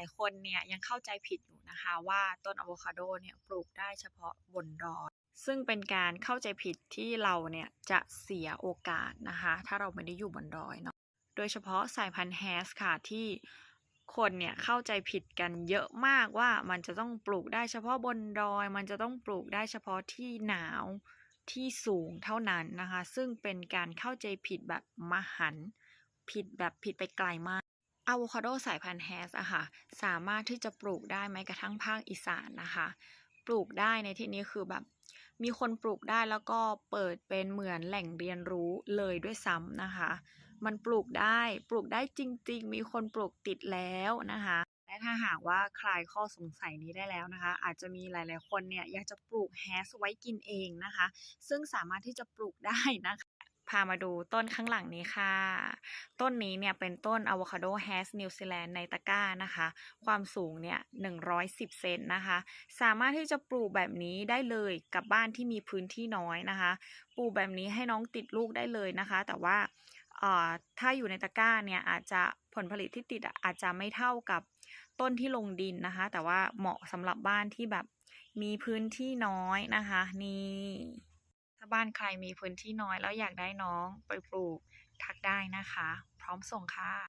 ลาย ๆ คนเนี่ยยังเข้าใจผิดอยู่นะคะว่าต้นอะโวคาโดเนี่ยปลูกได้เฉพาะบนดอยซึ่งเป็นการเข้าใจผิดที่เราเนี่ยจะเสียโอกาสนะคะ ถ้าเราไม่ได้อยู่บนดอยเนาะโดยเฉพาะสายพันธุ์ Hass ค่ะที่คนเนี่ยเข้าใจผิดกันเยอะมากว่ามันจะต้องปลูกได้เฉพาะบนดอย มันจะต้องปลูกได้เฉพาะที่หนาวที่สูงเท่านั้นนะคะ ซึ่งเป็นการเข้าใจผิดแบบมหันผิดแบบผิดไปไกลมาก อะโวคาโดสายพันธุ์ Hass อะค่ะสามารถที่จะปลูกได้แม้กระทั่งภาคอีสานนะคะ ปลูกได้ในที่นี้คือแบบมีคนปลูกได้แล้วก็เปิดเป็นเหมือนแหล่งเรียนรู้เลยด้วยซ้ำนะคะ มันปลูกได้ปลูกได้จริง ๆ มีคนปลูกติดแล้วนะคะและถ้าหากว่าคลายข้อสงสัยนี้ได้แล้วนะคะ อาจจะมีหลาย ๆ คนเนี่ยอยากจะปลูก Hass ไว้กินเองนะคะ ซึ่งสามารถที่จะปลูกได้นะคะ พามาดูต้นข้างหลังนี้ค่ะ ต้นนี้เนี่ยเป็นต้นอะโวคาโด Hass นิวซีแลนด์ในตะกร้านะคะ ความสูงเนี่ย 110 เซนนะคะ สามารถที่จะปลูกแบบนี้ได้เลยกับบ้านที่มีพื้นที่น้อยนะคะ ปลูกแบบนี้ให้น้องติดลูกได้เลยนะคะ แต่ว่าเอ่อถ้าอยู่ในตะกร้าเนี่ยอาจจะผลผลิตที่ติดอาจจะไม่เท่ากับต้นที่ลงดินนะคะ แต่ว่าเหมาะสำหรับบ้านที่แบบมีพื้นที่น้อยนะคะ นี่ บ้านใครมีพื้นที่น้อยแล้วอยากได้น้องไปปลูกทักได้นะคะ พร้อมส่งค่ะ